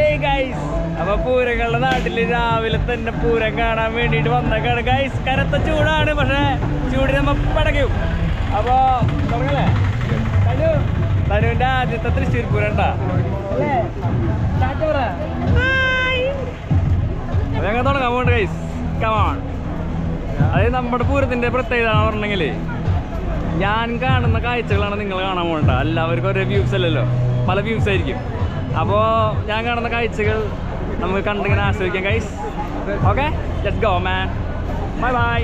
ഏയ് ഗൈസ് അപ്പൊ പൂരങ്ങളുടെ നാട്ടിൽ രാവിലെ തന്നെ പൂരം കാണാൻ വേണ്ടിട്ട് വന്നേക്കാണ്. ഗൈസ് കനത്ത ചൂടാണ് പക്ഷെ ചൂടിന് നമ്മ പടക്കും. അപ്പൊ തുടങ്ങല്ലേ? തനു തനുവിന്റെ ആദ്യത്തെ തൃശ്ശൂർ പൂരം ഉണ്ടാ ഞങ്ങൾ തുടങ്ങാൻ പോണ്ട് ഗൈസ് കമാൺ അതായത് നമ്മുടെ പൂരത്തിന്റെ പ്രത്യേകത എന്ന് പറഞ്ഞെങ്കിൽ ഞാൻ കാണുന്ന കാഴ്ചകളാണ് നിങ്ങൾ കാണാൻ പോകണ്ട എല്ലാവർക്കും ഒരേ വ്യൂസ് അല്ലല്ലോ. പല വ്യൂസ് ആയിരിക്കും. അപ്പോൾ ഞാൻ കാണുന്ന കാഴ്ചകൾ നമുക്ക് കണ്ടിങ്ങനെ ആസ്വദിക്കാം guys okay let's go man bye bye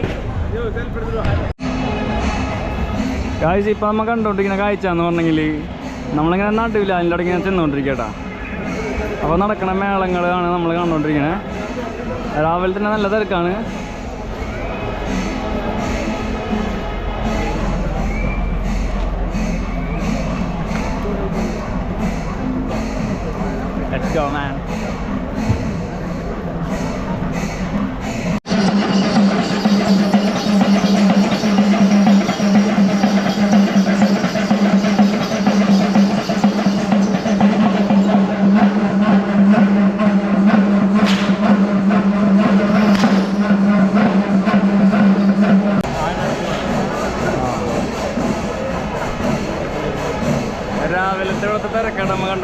കാഴ്ച ഇപ്പം നമ്മൾ കണ്ടുകൊണ്ടിരിക്കുന്ന കാഴ്ച എന്ന് പറഞ്ഞെങ്കിൽ നമ്മളിങ്ങനെ നടുവില്ല അതിന്റെ ഇടയ്ക്ക് ഇങ്ങനെ ചെന്നുകൊണ്ടിരിക്കട്ടാ അപ്പോൾ നടക്കണ മേളങ്ങളാണ് നമ്മൾ കണ്ടുകൊണ്ടിരിക്കുന്നത് രാവിലെ തന്നെ നല്ല തിരക്കാണ്. Go, man.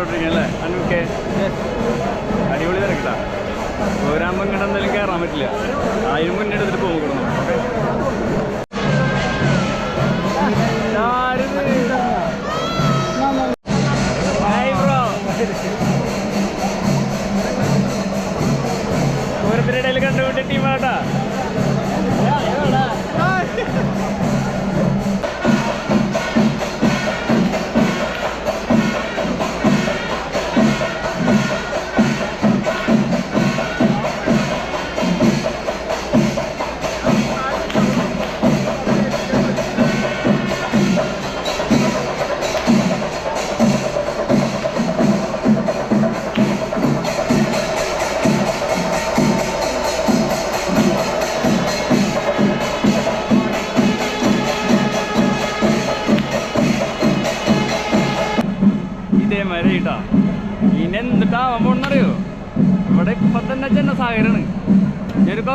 അല്ലേ? അനുക്കെ അടിപൊളി തിരക്കട്ടാ ഇങ്ങോട്ട് എന്തായാലും കയറാൻ പറ്റില്ല. ആയിരം മുന്നേ എടുത്തിട്ട് പോകും കൊടുന്നു പൂരത്തിന്റെ ഇടയിൽ കണ്ടുകൊണ്ട് ടീമാട്ടാ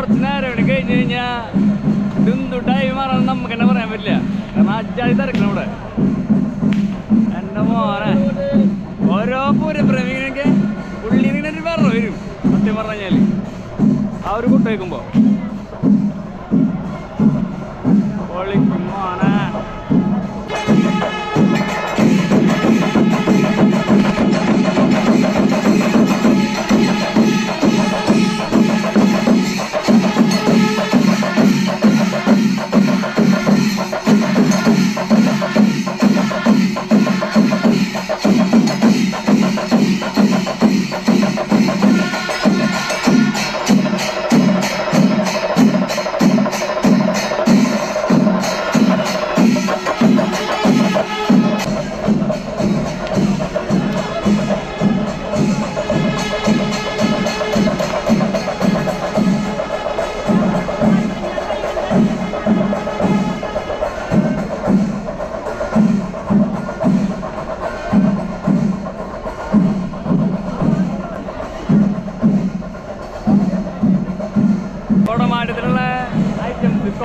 കുറച്ച് നേരം കഴിഞ്ഞാൽ കഴിഞ്ഞ് കഴിഞ്ഞാ ഇതെന്തുട്ടായി മാറാൻ നമുക്ക് തന്നെ പറയാൻ പറ്റില്ല. കാരണം അജാതി തിരക്കണം ഇവിടെ. എന്റെ മോനെ. ഓരോ പൂരപ്രേമികനൊക്കെ ഉള്ളിൽ നിന്ന് ഒരു വെള്ളം വരും സത്യം പറഞ്ഞു കഴിഞ്ഞാൽ. ആ ഒരു കുട്ട വയ്ക്കുമ്പോ. പൊളിക്കും മോനെ.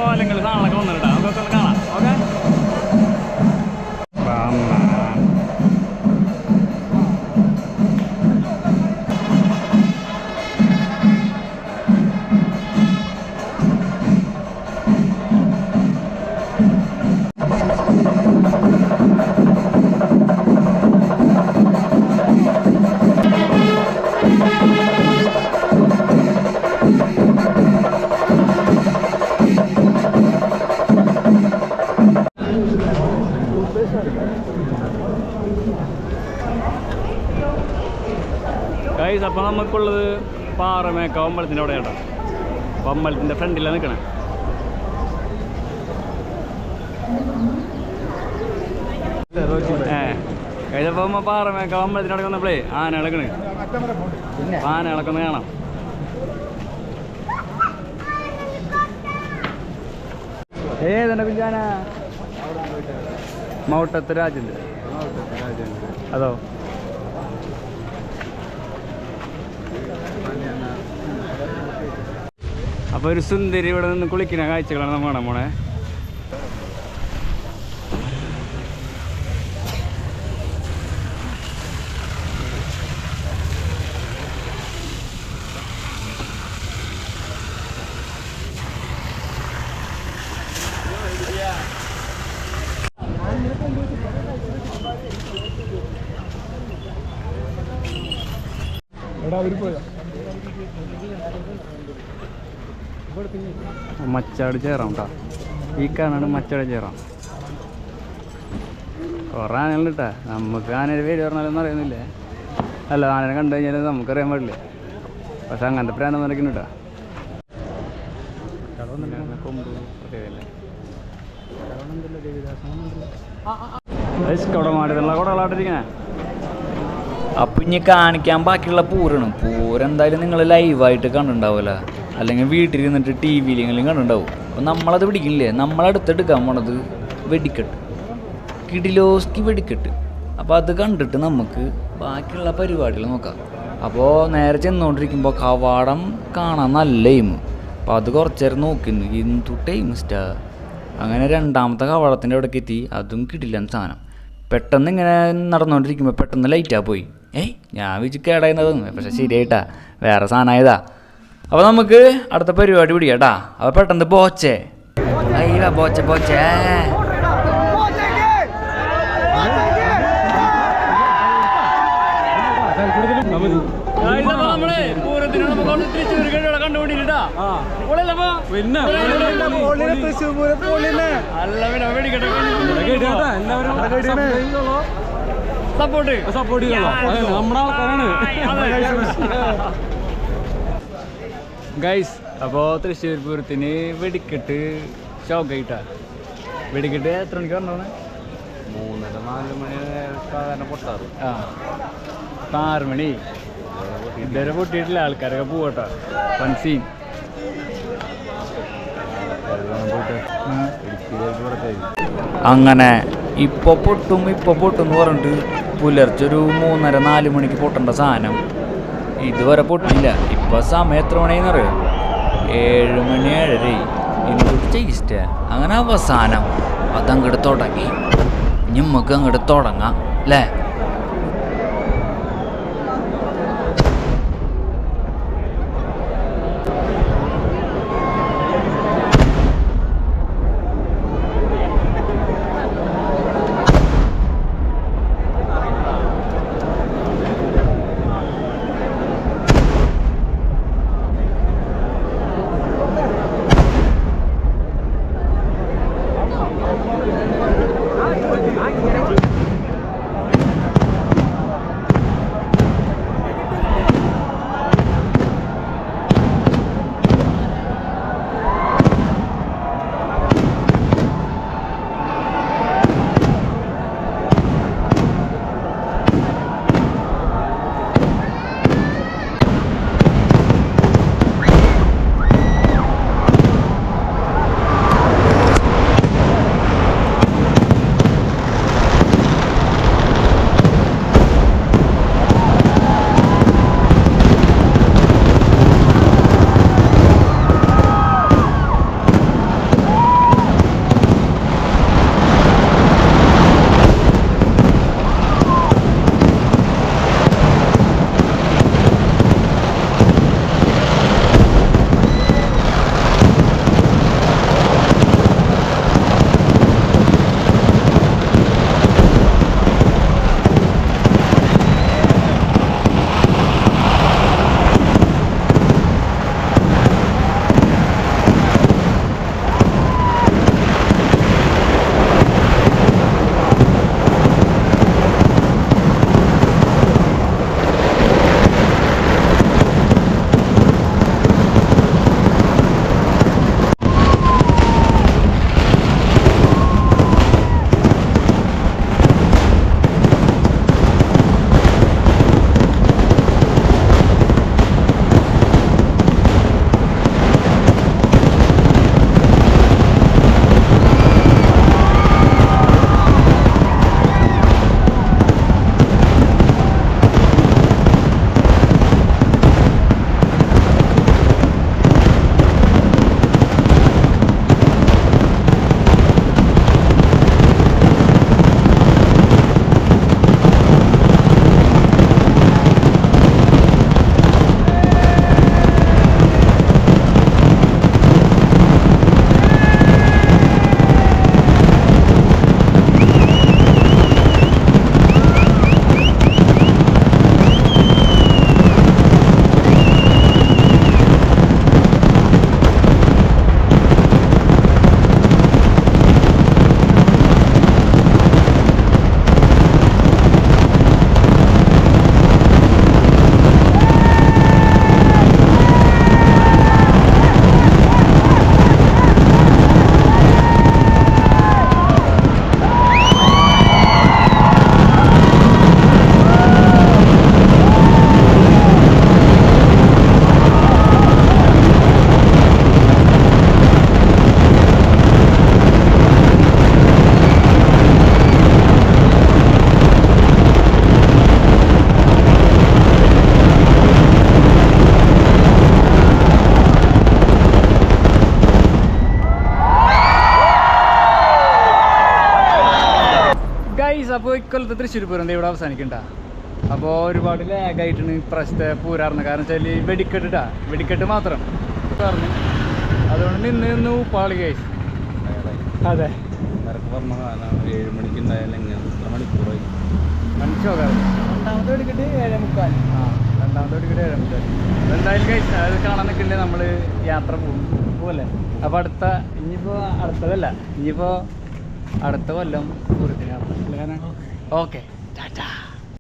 കോലങ്ങൾ സാധനങ്ങളൊക്കെ വന്നിട്ടാ ഗൈസ് അപ്പോൾ നമുക്കുള്ളത് പാറമേക്ക അമ്പലത്തിന്റെ അവിടെ കേട്ടോ അപ്പോൾ അമ്പലത്തിന്റെ ഫ്രണ്ടിലാണ് നിൽക്കണേ ഏ പാറമേക്ക അമ്പലത്തിന്റെ അവിടെ വന്നപ്പോഴേ ഇളക്കണ് ആന ഇളക്കുന്ന കാണാം. ഏതെന്നെ കുഞ്ചാന മൗട്ടത്ത് രാജന്റെ അതോ? അപ്പോൾ ഒരു സുന്ദരി ഇവിടെ നിന്ന് കുളിക്കുന്ന കാഴ്ചകളാണ് നമ്മൾ നമ്മളെ എടാ അവർ പോയാ മച്ചാട് ചേറാം കേട്ടോ ഈ കാണാണ് മച്ചാട് ചേറാം കുറേ ആനകളുണ്ട് കേട്ടാ നമുക്ക് ആനയുടെ പേര് പറഞ്ഞാലൊന്നും അറിയുന്നില്ലേ? അല്ല ആനനെ കണ്ടു കഴിഞ്ഞാൽ നമുക്കറിയാൻ പാടില്ല? പക്ഷെ അങ്ങനത്തെ പ്രാണം നടക്കുന്നു കേട്ടാ അപ്പൊ ഇനി കാണിക്കാൻ ബാക്കിയുള്ള പൂരാണ്. പൂരം എന്തായാലും നിങ്ങൾ ലൈവായിട്ട് കണ്ടിട്ടുണ്ടാവില്ല അല്ലെങ്കിൽ വീട്ടിലിരുന്നിട്ട് ടി വിയിലെങ്കിലും കണ്ടിട്ടുണ്ടാവും. അപ്പം നമ്മളത് പിടിക്കില്ലേ? നമ്മളടുത്തെടുക്കാൻ പോണത് വെടിക്കെട്ട്. കിടിലോസ്കി വെടിക്കെട്ട്. അപ്പോൾ അത് കണ്ടിട്ട് നമുക്ക് ബാക്കിയുള്ള പരിപാടികൾ നോക്കാം. അപ്പോൾ നേരെ ചെന്നുകൊണ്ടിരിക്കുമ്പോൾ കവാടം കാണാൻ നല്ല എയിം അപ്പോൾ അത് കുറച്ച് നേരം നോക്കുന്നു എന്തു ടൈം സ്റ്റാ അങ്ങനെ രണ്ടാമത്തെ കവാടത്തിന്റെ അവിടേക്ക് എത്തി. അതും കിട്ടില്ല സാധനം. പെട്ടെന്ന് ഇങ്ങനെ നടന്നുകൊണ്ടിരിക്കുമ്പോൾ പെട്ടെന്ന് ലൈറ്റാ പോയി. ഏയ് ഞാൻ വിചിക്കേടായിരുന്നതും പക്ഷെ ശരിയായിട്ടാ. വേറെ സാധനമായതാ അപ്പോൾ നമുക്ക് അടുത്ത പരിപാടി പിടിക്കാം കേട്ടാ അപ്പോൾ പെട്ടെന്ന് ബോച്ചേ അയ്യ ബോച്ച ബോച്ചേ സപ്പോർട്ട് സപ്പോർട്ട് ചെയ്യണോ നമ്മുടെ ആൾക്കാരാണ് ഗൈസ് അപ്പോൾ തൃശ്ശൂർ പൂരത്തിന് വെടിക്കെട്ട് ഷോക്കായിട്ടാ വെടിക്കെട്ട് എത്ര മണിക്ക് പറഞ്ഞോണേ മൂന്നര നാല് മണി സാധാരണ പൊട്ടാറ്. ആ. ഇപ്പം ആറ് മണി. ഇതുവരെ പൊട്ടിയിട്ടില്ല ആൾക്കാരൊക്കെ പോവട്ടോ. പൻസീൻ അങ്ങനെ ഇപ്പൊ പൊട്ടും ഇപ്പൊ പൊട്ടും എന്ന് പറഞ്ഞിട്ട് പുലർച്ചെ ഒരു മൂന്നര നാല് മണിക്ക് പൊട്ടേണ്ട സാധനം. ഇതുവരെ പൊട്ടില്ല ഇപ്പൊ സമയം എത്ര മണിയെന്നറിയോ ഏഴ് മണി ഏഴര. അങ്ങനെ അവസാനം അതങ്ങോട്ട് തുടങ്ങി. ഞമ്മക്ക് അങ്ങോട്ട് തുടങ്ങാം അല്ലേ? അപ്പോൾ ഇക്കൊല്ലത്തെ തൃശ്ശൂർ പൂരം ഇവിടെ അവസാനിക്കണ്ട. അപ്പോൾ ഒരുപാട് ലാഗായിട്ടാണ് ഇപ്രാവശ്യത്തെ പൂരാറുന്നത് കാരണം വെച്ചാൽ വെടിക്കെട്ടിട്ടാ വെടിക്കെട്ട് മാത്രം. പറഞ്ഞു അതുകൊണ്ട് നിന്ന് നിന്ന് ഉപ്പാളി കഴിച്ചു അതെ. ഏഴ് മണിക്ക് മണിക്കൂറായി. മനസ്സിലാക്കാറ് രണ്ടാമത്തെ വെടിക്കെട്ട് ഏഴേ മുക്കാൽ ആ രണ്ടാമത്തെ വെടിക്കെട്ട് ഏഴാം എന്തായാലും കഴിച്ചു അത് കാണാൻ നിൽക്കണ്ടേ നമ്മൾ യാത്ര പോകും പോകല്ലേ അപ്പോൾ അടുത്ത ഇനിയിപ്പോൾ അടുത്തതല്ല. ഇനിയിപ്പോൾ അടുത്ത കൊല്ലം പൂരത്തിനാണ്. ഓക്കെ ടാറ്റാ